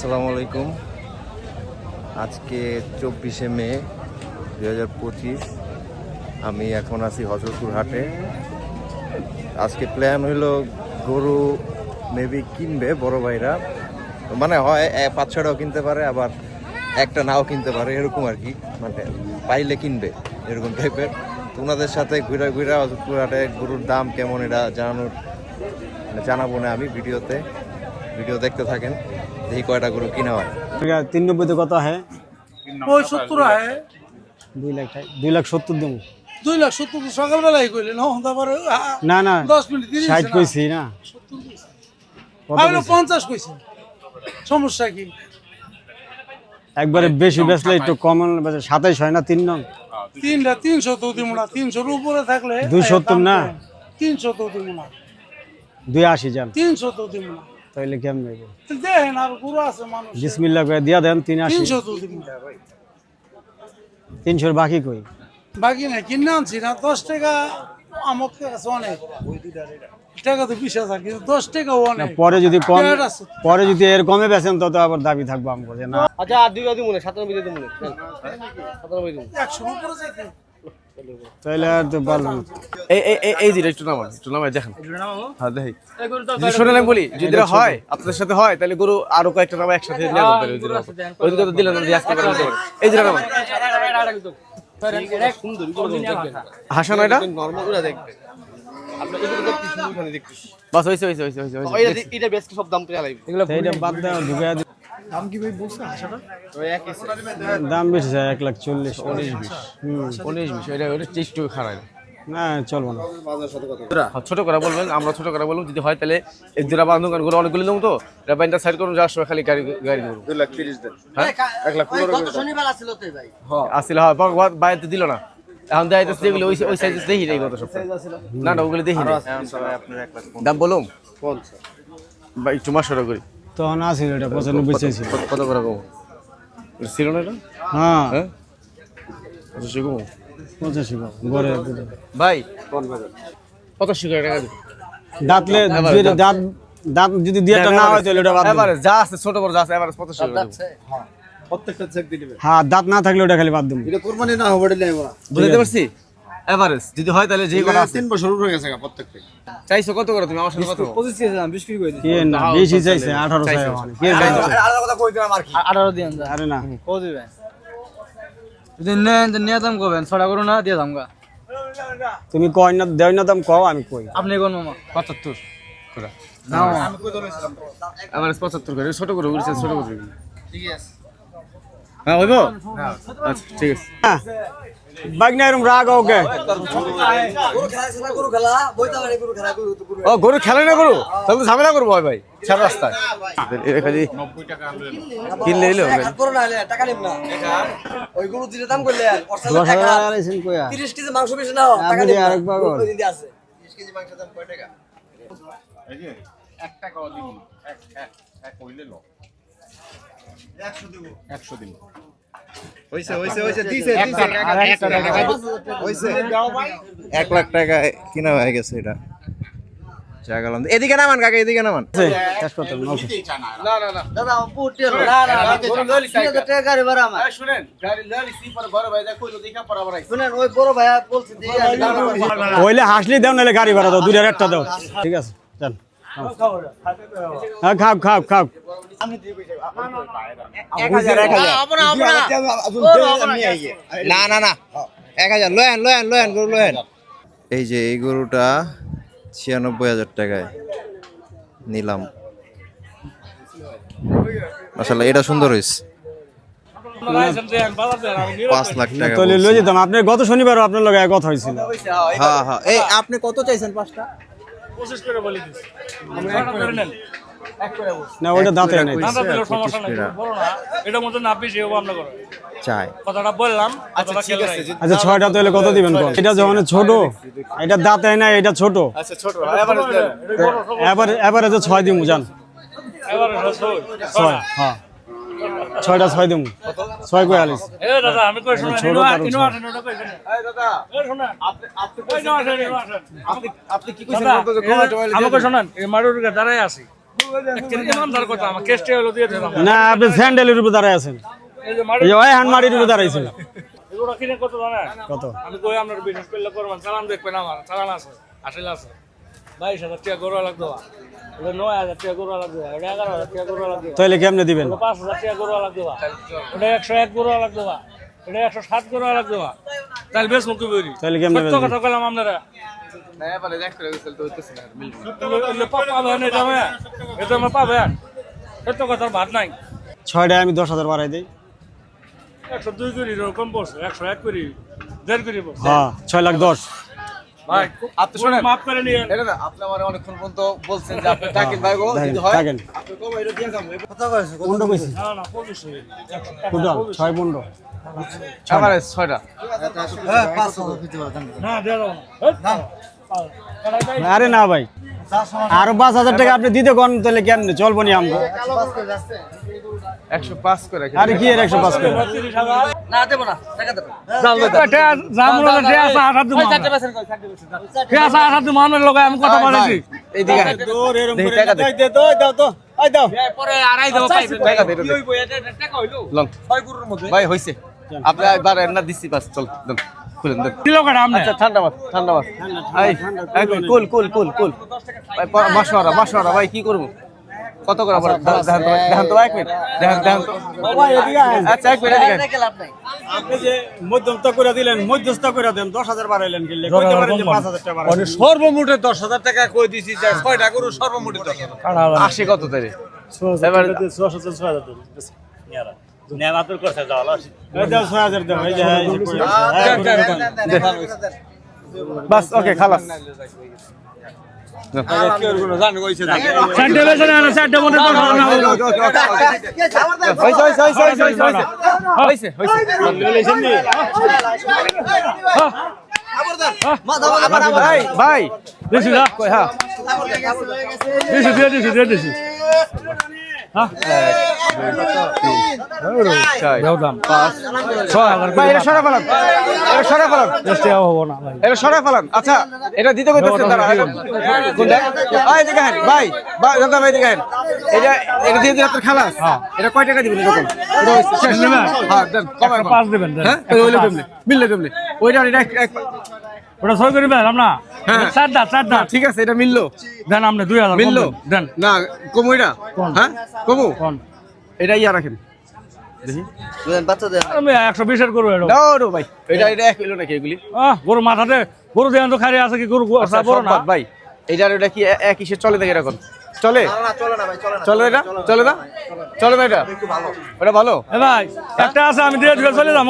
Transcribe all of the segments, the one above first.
আসসালামু আলাইকুম। আজকে চব্বিশে মে, দুই হাজার পঁচিশ। আমি এখন আছি হজরতপুর হাটে। আজকে প্ল্যান হইল গরু মেবি কিনবে বড় ভাইরা। মানে হয় পাঁচ ছটাও কিনতে পারে, আবার একটা নাও কিনতে পারে, এরকম আর কি। মানে পাইলে কিনবে, এরকম টাইপের ওনাদের সাথে ঘুরা ঘুরা হজরতপুর হাটে গরুর দাম কেমন, এটা জানানোর মানে জানাব না আমি ভিডিওতে। ভিডিও দেখতে থাকেন। দেখি কয়টা গরু কিনা হয়? তিন নব্বইতে কত হয় ওই সত্তর হয় দুই লাখ দুই লাখ সত্তর দেবো। দুই লাখ সত্তর তো সকালবেলাই কইলেন তারপরে না না দশ মিনিট ষাট কইছি না। পঞ্চাশ কইছি। সমস্যা কি? একবারে বেশি বেচলে একটু কমন বেচে সাতাইশ হয় না তিন নং? তিনটা তিনশো তো দিব না তিনশোর উপরে থাকলে দুই সত্তর না? তিনশো তো দিব না। দুই আশি যান। তিনশো তো দিব না। তাইলে কেমন নেবে তো দেখেন আর গুরু আছে মানুষ বিসমিল্লা করে দিয়া দেন তিন আশি। তিনশো তো দিব না তিনশোর বাকি কই? বাকি না কিনে আনছি না দশ টাকা আমার কাছে অনেক। টাকা তো বিশ হাজার কিন্তু দশ টাকাও না অনেক পরে যদি কম পরে যদি এর কমে বেচেন তত আবার দাবি থাকব আমার যে না। আচ্ছা আর দুই দিন মনে সাতানব্বই মনে সাতানব্বই দিন একশোর উপরে যাইতে তাইলে আর তো পারব এই এই এই এই একটু নামান একটু নামাই দেখেন হ্যাঁ দেখি যদি শোনেন আমি বলি যদি হয় আপনাদের সাথে হয় তাহলে গরু আরও কয়েকটা নামা একসাথে নিয়ে তাহলে ওই দিন ওই তো দিলেন না দিয়ে আজকে করে দিতে এই দিন নামান হাসান এটা বাস হয়েছে হয়েছে হয়েছে হয়েছে হয়েছে এটা বেশ সব দাম তো আলাইবে তো বাদ দেওয়া ঢুকে দাম কি ভাই বলছে আশাটা? দাম বেশি যায় এক লাখ চল্লিশ। উনিশ বিশ। উনিশ বিশ এটা ওটা চেষ্টা খারাপ না। চলবো না। হ্যাঁ, ছোট করে বলবেন আমরা ছোট করে বলব যদি হয় তাহলে এই দুটা বান্ধব গরু অনেকগুলি নেব তো। সাইড করুন যাওয়ার সময় খালি গাড়ি গাড়ি দেবো দুই লাখ তিরিশ দেন। হ্যাঁ? এক লাখ আসছিল হ্যাঁ ভগবান বাইরে দিল না। এখন যেগুলো ওই ওই সাইজে দেখি নাই গত সপ্তাহে। না না ওগুলো দেখি। দাম বলুম বা একটু মাসরা করি। তখন আসিল এটা পঁচানব্বই কত- করে কম? ছিল না এটা? হ্যাঁ। হ্যাঁ? পঁচাশি কম? পঁচাশি গড়ে ভাই পঁচাশি করে টাকা দাঁতলে দাঁত দাঁত যদি দিয়ে একটা না হয় তাহলে ওটা বাদ দেবো। এবারে যা আছে ছোট বড় যা আছে এবারে পঁচাশি করে দেবো। হ্যাঁ দাঁত না থাকলে ওটা খালি বাদ দেবো বুঝতে পারছি? এভারেজ যদি হয় তাহলে যে আছে? তিন বছর উপরে গেছে প্রত্যেকটা। চাইছো কত করে তুমি? আমার সাথে কত? কে না বেশি চাইছে? আঠারো চাই ওখানে। কে চাইছে? আঠারো দিন যা। আরে না। কো দিবেন? যদি নেন তো নিয়ে দাম করবেন ছড়া করুন না দিয়ে দাম গা। তুমি কয় না না দাম কও আমি কই। আপনি কোন মামা? পঁচাত্তর। না। মামা এভারেজ পঁচাত্তর করে। ছোট করে উড়ছে ছোট করে ঠিক আছে। হ্যাঁ হইব? আচ্ছা ঠিক আছে। বাইক না এরকম রাগ ওকে। ও গরু খেলে না গরু? তাহলে তো ঝামেলা করব ভাই ভাই। সারা রাস্তায়। খালি কিনলে এলো হইছে হইছে দিছে দিছে হইছে এক লাখ টাকা কিনা হয়ে গেছে এটা। গেলাম এদিকে নামান কাকা এদিকে হইলে হাসলি দাও নাহলে গাড়ি ভাড়া দাও দুইটার একটা দাও। ঠিক আছে। হ্যাঁ খাও খাও খাও। না না না এক হাজার লয়েন লয়েন লয়েন গরু লয়েন। এই যে এই গরুটা ছিয়ানব্বই হাজার টাকায় নিলাম। মাসাল্লাহ এটা সুন্দর হয়েছে পাঁচ লাখ টাকা তাহলে লয়ে যেতাম। আপনার গত শনিবার আপনার লগে কথা হয়েছিল হ্যাঁ হ্যাঁ। এই আপনি কত চাইছেন পাঁচটা? পঁচিশ করে বলে করে নেন। না ওইটা দাঁতে নাই। দাদা দিলেও সমস্যা নাই। বড় না। এটার মধ্যে না বেশি হব আমরা করো চাই। কথাটা বললাম রাখি। আচ্ছা ছয়টা তাহলে কত দিবেন এটা যখন ছোট এটা দাঁতে না এটা ছোট। আচ্ছা ছোট এভারেজ তো দিমু জান। এবারে রসুন। হ্যাঁ। ছয়টা ছয় দিমু। ছয় কই আলিস? এ দাদা আমি কই শুনেন ছোট ইনো কারণ ইনো ছোট। আসেন ওটা কই শুনেন এই দাদা এ শুনেন আপনি আপনি ইনো আসেন ইনো আসেন। আপনি আপনি কি কইছেন দাদা বলতে যে কমেন্ট আমাকে শোনেন মারুর দাঁড়ায় আছি। ইমানদার কথা আমার কেসটা হলো দিয়ে দিলাম। না আপনি স্যান্ডেলের উপর দাঁড়ায় আছেন। এই যে এই যে ওই হানমারির উপর দাঁড়াইছেন কত কত? আমি কই আপনার বিশেষ করলে করবেন? চালান দেখবেন আমার চালান আছে আসলে আছে। বাইশ হাজার টাকা গরু লাগতো নয় হাজার টাকা গরু লাগতো এটা এগারো হাজার টাকা গরু লাগতো তাইলে কেমনে দিবেন? এটা পাঁচ হাজার টাকা গরু লাগতো এটা একশো এক গরু লাগতো এটা একশো সাত গরু লাগতো তাহলে বেশ মুখে বেরি। তাহলে কেমনে সত্য কথা বললাম আপনারা। না এবারে এক করে গেছিল তো হইতেছে না মিলবে এগুলো- এগুলো পা- পাবেন এটা আমি ছয়টায় দশ হাজার বাড়াই দিই। একশো দুই করি কম পড়ছে একশো এক করি দেড় করি হ্যাঁ ছয় লাখ দশ। ভাই আপনি শোনেন। মাফ করে নিয়েন। এটা না আপনি আমার অনেকক্ষণ পর্যন্ত বলছেন যে আপনি থাকেন ভাই গো যদি হয় থাকেন কইছি না না না না। আরে না ভাই। আরও পাঁচ হাজার টাকা আপনি দিতে কোন তাহলে কেমনে চলবো নি আমগো? একশো পাঁচ করে আরে কি একশো পাঁচ করে? না দেবো না টাকা দেবো। এটা জামুন হলো ঠিক আছে আঠার দিন ঠিক আছে আঠার দিন মানুষের লোক আমি কথা বলেছি। এইদিকে আয়। দেখি টাকা দে। দাও তো আই দাও। পরে আড়াই দেবো পাইবেন টাকা দে এটা দে। টাকা হইল লং। ছয় গরুর মধ্যে। ভাই হইছে। আপনি বার দিচ্ছি বাস চল খুলেন আচ্ছা ঠান্ডা মাছ ঠান্ডা মাছ। কুল কুল কুল কুল ভাই মাসওয়ারা মাসওয়ারা ভাই কি করব? কত করে আবার দেখান তো দেখান তো এক মিনিট দেখান দেখান তো আচ্ছা এক মিনিট আপনি যে মধ্যস্থ করে দিলেন মধ্যস্থ করে দেন দশ হাজার বাড়াইলেন কিনলে কইতে পারেন যে পাঁচ হাজার টাকা সর্বমোটে দশ হাজার টাকা কই দিছি যে ছয়টা গরু সর্বমোটে দশ হাজার। আসে কত এবার ছয় হাজার দাও এই যে এই যে পড়ে আছে। করে দাও। বাস ওকে খালাস। জানি কইছে চারটে বেছে না চারটে দশ হাজার না হলো। হইছে হইছে হইছে হইছে হইছে হইছে। হইছে ভাই ভাই। দিছি হ্যাঁ। দিছি দিয়ে দিছি দিয়ে দিছি। আচ্ছা এটা দিতে কইতেছেন তারা কোনটা ভাই ভাই দাদা ভাই দেখেন এটা এটা দিয়ে দিলে আপনার খালাস এটা কয় টাকা দিবেন এরকম হ্যাঁ দেন কম একশো পাঁচ দেবেন হ্যাঁ ওই মিললে ওইটা এক- এক- ওটা ছয় করে হ্যাঁ। চারটা ঠিক আছে এটা মিললো। দেন আপনি দুই হাজার মিললো? দেন। না কমু এটা। হ্যাঁ? কমু? কোন এটা ইয়া রাখেন। বাচ্চা দেন। আমি একশো বিশের গরু এটা ভাই। এটা এটা এক নাকি এগুলি? গরু মাথাতে গরু দেন তো খালি আছে কি গরু আচ্ছা, বড় না। ভাই। এটার এটা কি এক চলে থাকে এরকম? চলে? চলে এটা? চলে না। চলে না? এটা? ওটা ভালো। এ ভাই একটা আছে আমি দিয়ে দিয়ে চলে যাব।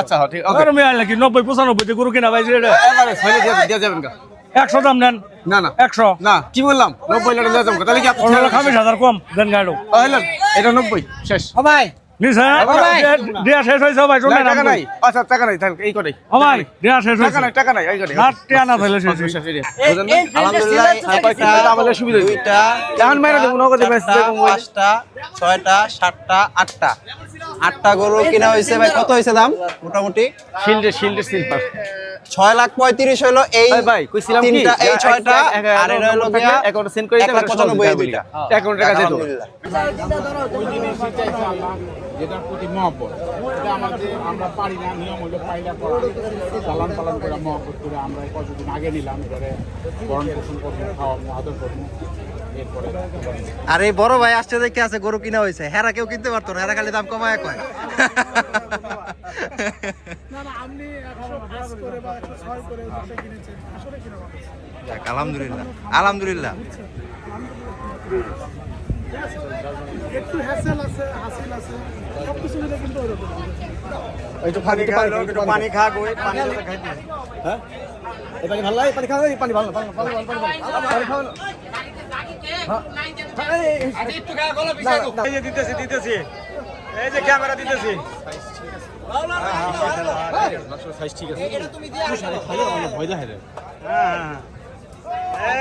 আচ্ছা হ্যাঁ, ঠিক কি নব্বই পঁচানব্বই দিয়ে গরু কিনা ভাই এটা? দিয়ে দিয়ে যাবেন একশো দাম নেন। না না। একশো। না কি বললাম? নব্বই লাখ দিয়ে যাবেন গা। তাহলে কি আপনি ওনারা খাবিস হাজার কম দেন গাড়ো এটা নব্বই শেষ। দিয়া শেষ ভাই না, টাকা নাই। আচ্ছা টাকা নাই তাহলে এই কটাই। ও ভাই দিয়া শেষ টাকা নাই টাকা নাই এই কটাই। হাত টিয়া না থাকলে শেষ। আলহামদুলিল্লাহ আমাদের সুবিধা দুইটা এখন মাইরা দেবো নগদে বেশ চারটা, পাঁচটা ছয়টা সাতটা আটটা। আটটা গরু কিনা হয়েছে ভাই কত হয়েছে দাম? মোটামুটি? শিল্ডে শিল্ডে সিলভার ছয় লাখ পঁয়ত্রিশ হলো এই ভাই কইছিলাম কি? তিনটা এই ছয়টা আর এটা হলো গিয়া অ্যাকাউন্টে সেন্ড করে পঁচানব্বই এই দুইটা। অ্যাকাউন্টে টাকা দিয়ে দেবো আলহামদুলিল্লাহ। যেটার প্রতি মহব্বত এটা আমাদের আমরা পারি না নিয়ম হলো পাইলা করা। চালান পালন করে মহব্বত করে আমরা কতদিন আগে নিলাম করে গরম পোষণ করব খাওয়াবো আদর করব আর এই বড় ভাই আসছে দেখে আছে গরু কিনা হয়েছে। হেরা কেউ কিনতে পারতো না হেরা খালি দাম কমায় কয়। যাক, আলহামদুলিল্লাহ আলহামদুলিল্লাহ। একটু হ্যাসেল আছে হাসিল আছে সব মিলে কিন্তু ওইরকম। একটু পানি খা একটু পানি খা পানি খাইতে হ্যাঁ? এই পানি ভালো লাগে পানি খাও এই পানি ভালো পানি ভালো ভালো খাও এই যে।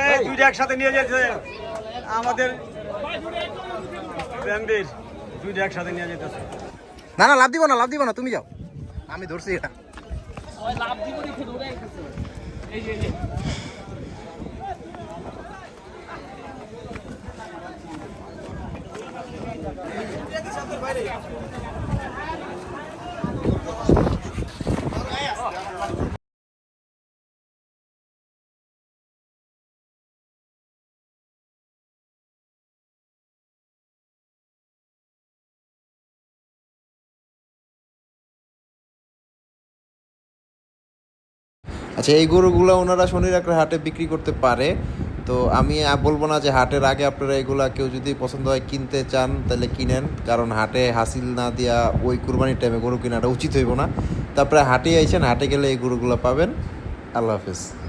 এই একসাথে নিয়ে যেতে আমাদের একসাথে নিয়ে যেতেছে না না, লাভ দিব না, লাভ দিব না, তুমি যাও। আমি ধরছি এটা। আচ্ছা এই গরুগুলো ওনারা শনির একটা হাটে বিক্রি করতে পারে। তো আমি বলব না যে হাটের আগে আপনারা এগুলা কেউ যদি পছন্দ হয় কিনতে চান, তাহলে কিনেন। কারণ হাটে হাসিল না দেওয়া ওই কুরবানির টাইমে গরু কেনাটা উচিত হইব না। তারপরে হাটে আইছেন, হাটে গেলে এই গরুগুলো পাবেন। আল্লাহ হাফেজ।